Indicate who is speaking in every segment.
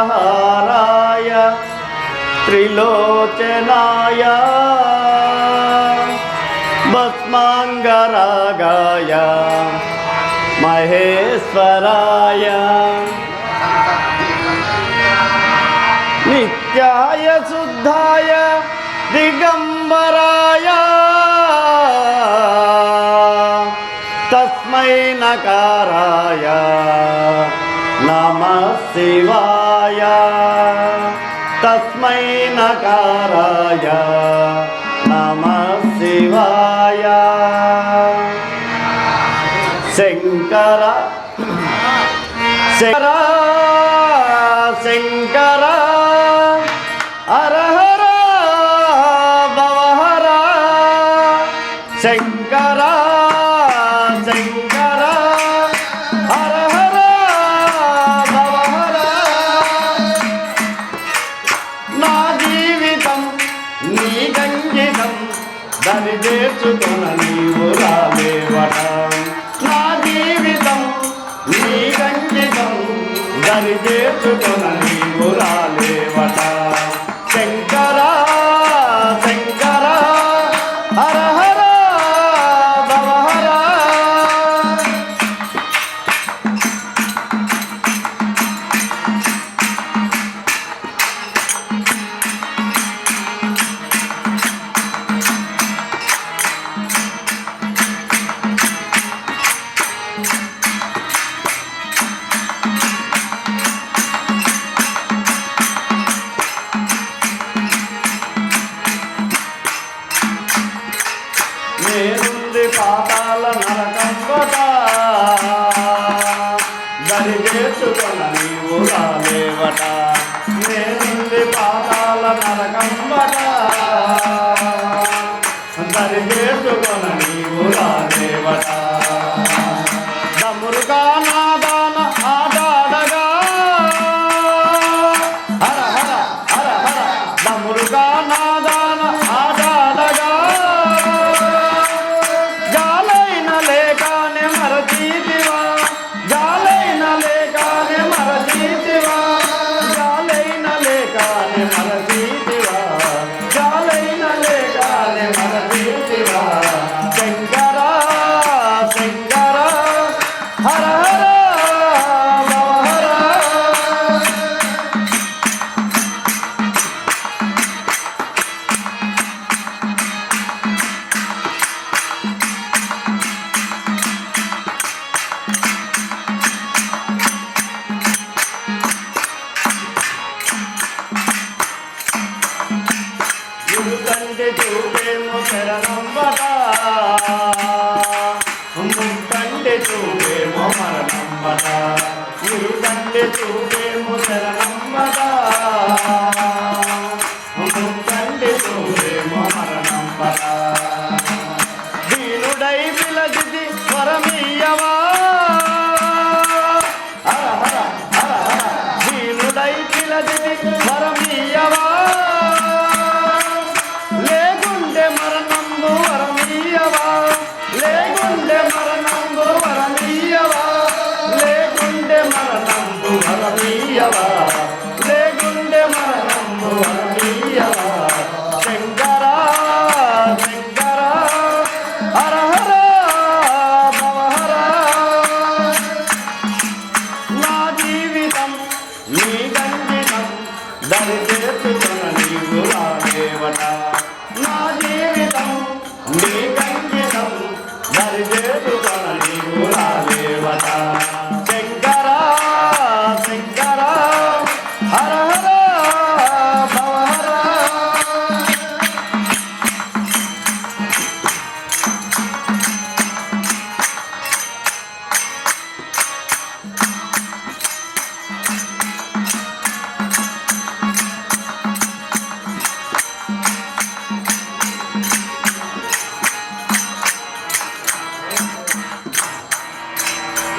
Speaker 1: नागेन्द्रहाराय त्रिलोचनाय भस्माङ्गरागाय महेश्वराय नित्याय शुद्धाय दिगम्बराय శ్రీమన్నారాయణకారాయ నమ శివాయ. తస్మై నకారాయ నమ శివాయ. శంకర శంకర శంకర అరహ హరిదేవుడు నుంచి పాతాల నరకం కూడా దరి చేసుకున్న నీవు రాలేవట. నేనుంది పాతాల నరకం బట దరి చేసుకున్న నీవు రాలే చూపేమో మరణం మన గురువంటే చూపేమో శరణ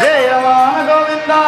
Speaker 1: ஜெயமான கோவிந்தா.